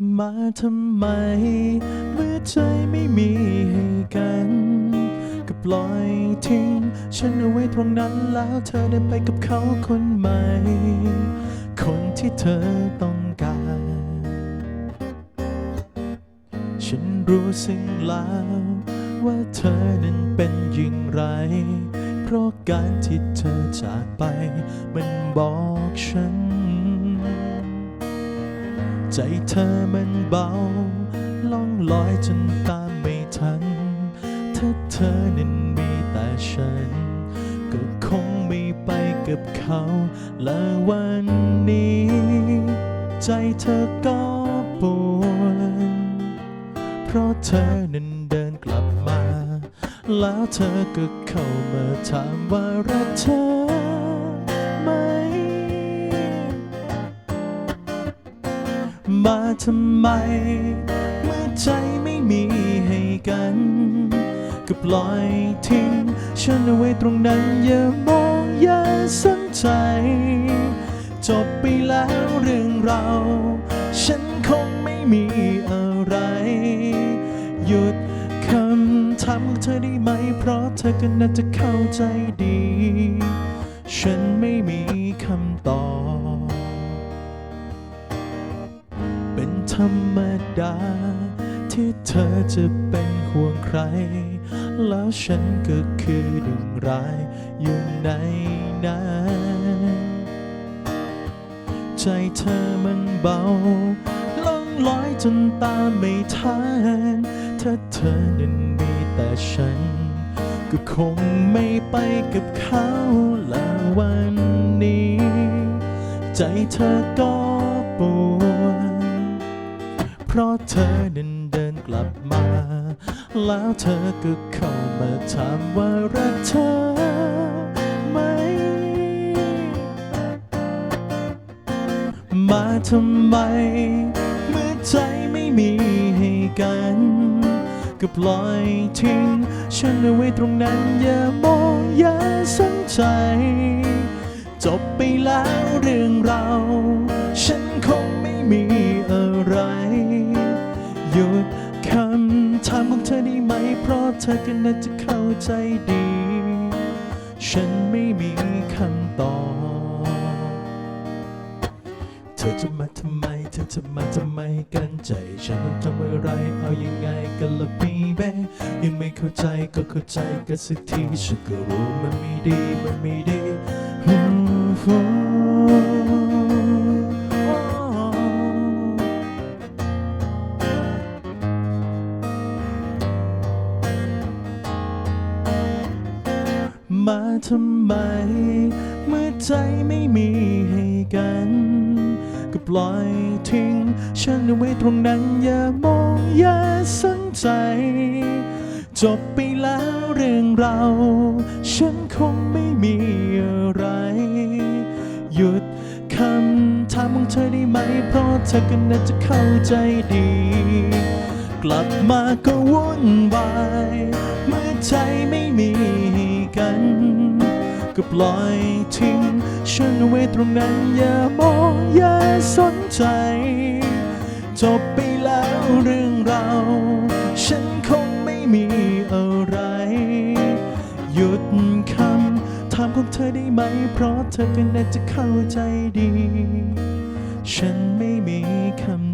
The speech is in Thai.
มาทำไม เมื่อใจไม่มีให้กัน ก็ปล่อยทิ้ง ฉันเอาไว้ตรงนั้นแล้วเธอได้ไปกับเขาคนใหม่ คนที่เธอต้องการ ฉันรู้สิ่งแล้ว ว่าเธอนั้นเป็นอย่างไร เพราะการที่เธอจากไป มันบอกฉัน ใจเธอมันเบา ล่องลอยจนตามไม่ทัน ถ้าเธอนั้นมีแต่ฉัน ก็คงไม่ไปกับเขา และวันนี้ ใจเธอก็ปวดเพราะเธอนั้นเดินกลับมา แล้วเธอก็เข้ามาถามว่ารักเธอ มาทำไม เมื่อใจไม่มีให้กัน ก็ปล่อยทิ้งฉันเอาไว้ตรงนั้นอย่ามองอย่าสนใจ จบไปแล้วเรื่องเรา ฉันคงไม่มีอะไร หยุดคำถามของเธอได้ไหม เพราะเธอก็น่าจะเข้าใจดี ที่เธอจะเป็นห่วงใคร แล้วฉันก็คือหนึ่งรายอยู่ในนั้นใจเธอมันเบาล่องลอยจนตาไม่ทันถ้าเธอนั้นมีแต่ฉัน ก็คงไม่ไปกับเขาและวันนี้ ใจเธอก็ปวดเพราะเธอนั้นเดิน กลับมา แล้วเธอก็เข้ามาถามว่ารักเธอไหม มาทำไม เมื่อใจไม่มีให้กัน ก็ปล่อยทิ้ง ฉันเอาไว้ตรงนั้นอย่ามองอย่าสนใจ จบไปแล้วเรื่อง อก็น่าจะเข้าใจดี ฉันไม่มีคำตอบ เธอจะมาทำไม เธอจะมาทำไมกันใจ ฉันต้องทำอะไร เอายังไงกันละพีเบยังไม่เข้าใจก็เข้าใจกันสักที ฉันก็รู้มันไม่ดี มันไม่ดี มาทำไม เมื่อใจไม่มีให้กัน ก็ปล่อยทิ้ง ฉันเอาไว้ตรงนั้นอย่ามองอย่าสนใจ จบไปแล้วเรื่องเรา ฉันคงไม่มีอะไร หยุดคำถามของเธอได้ไหม เพราะเธอก็น่าจะเข้าใจดี กลับมาก็วุ่นวาย เมื่อใจไม่มี กัน ก็ปล่อยทิ้งฉันไว้ตรงนั้นอย่ามองอย่าสนใจ จบไปแล้วเรื่องเราฉันคงไม่มีอะไร หยุดคำถามของเธอได้ไหม เพราะเธอก็น่าจะเข้าใจดี ฉันไม่มีคำ